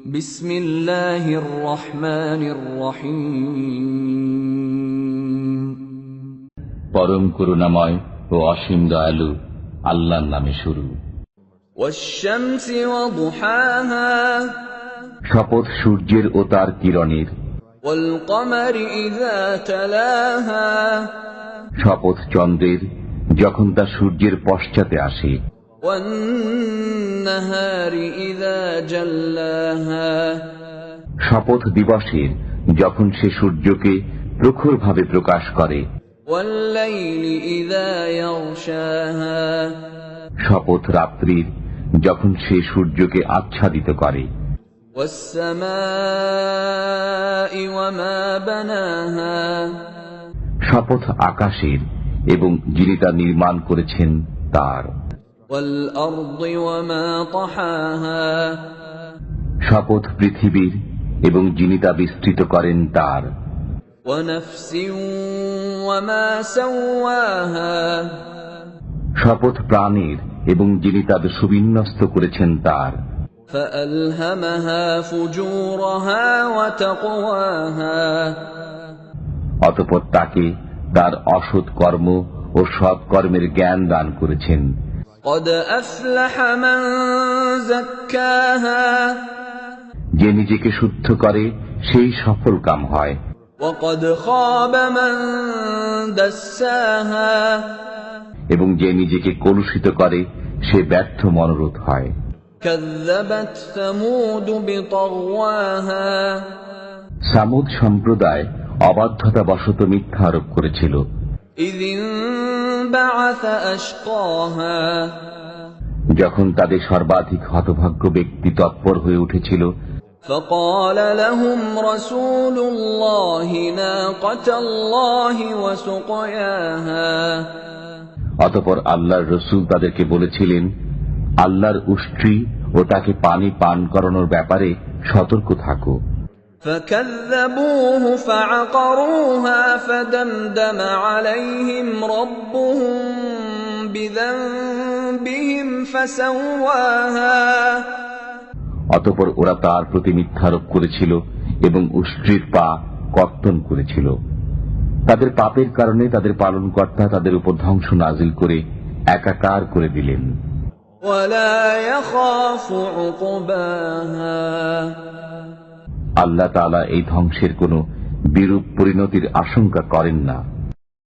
বিসমিল্লাহির রহমানির রহিম পরম করুণাময় ও অসীম দয়ালু আল্লাহর নামে শুরু। শপথ সূর্যের ও তার কিরণের। শপথ চন্দ্রের যখন তা সূর্যের পশ্চাতে আসে শপথ দিবসের যখন সে সূর্যকে প্রখরভাবে প্রকাশ করে শপথ রাত্রির যখন সে সূর্যকে আচ্ছাদিত করে শপথ আকাশের এবং যিনি তা নির্মাণ করেছেন তার। শপথ পৃথিবীর এবং যিনি তা বিস্তৃত করেন তার। শপথ প্রাণীর এবং যিনি তা সুবিন্যস্ত করেছেন তার। অতপর তাকে তার অসৎ কর্ম ও সৎ কর্মের জ্ঞান দান করেছেন। যে নিজেকে শুদ্ধ করে সেই সফল কাম হয়। এবং যে নিজেকে কলুষিত করে সে ব্যর্থ মনোরোধ হয়। সামুদ সম্প্রদায় অবাধ্যতা বশত মিথ্যা আরোপ করেছিল। যখন তাদের সর্বাধিক হতভাগ্য ব্যক্তি তৎপর হয়ে উঠেছিল فقال لهم رسول الله ناقة الله وسقياها অতপর আল্লাহর রসুল তাদেরকে বলেছিলেন আল্লাহর উষ্ট্রি ও তাকে পানি পান করানোর ব্যাপারে সতর্ক থাকো فكذبوه فعقروها فدمدم عليهم ربهم بذنبهم فسواها অতপর ওরা তার প্রতি মিথ্যারোপ করেছিল এবং উষ্ট্রির পা কর্তন করেছিল তাদের পাপের কারণে তাদের পালনকর্তা তাদের উপর ধ্বংস নাজিল করে একাকার করে দিলেন ولا يخاف عقباها আল্লাহ তালা এই ধ্বংসের কোনো বিরূপ পরিণতির আশঙ্কা করেন না।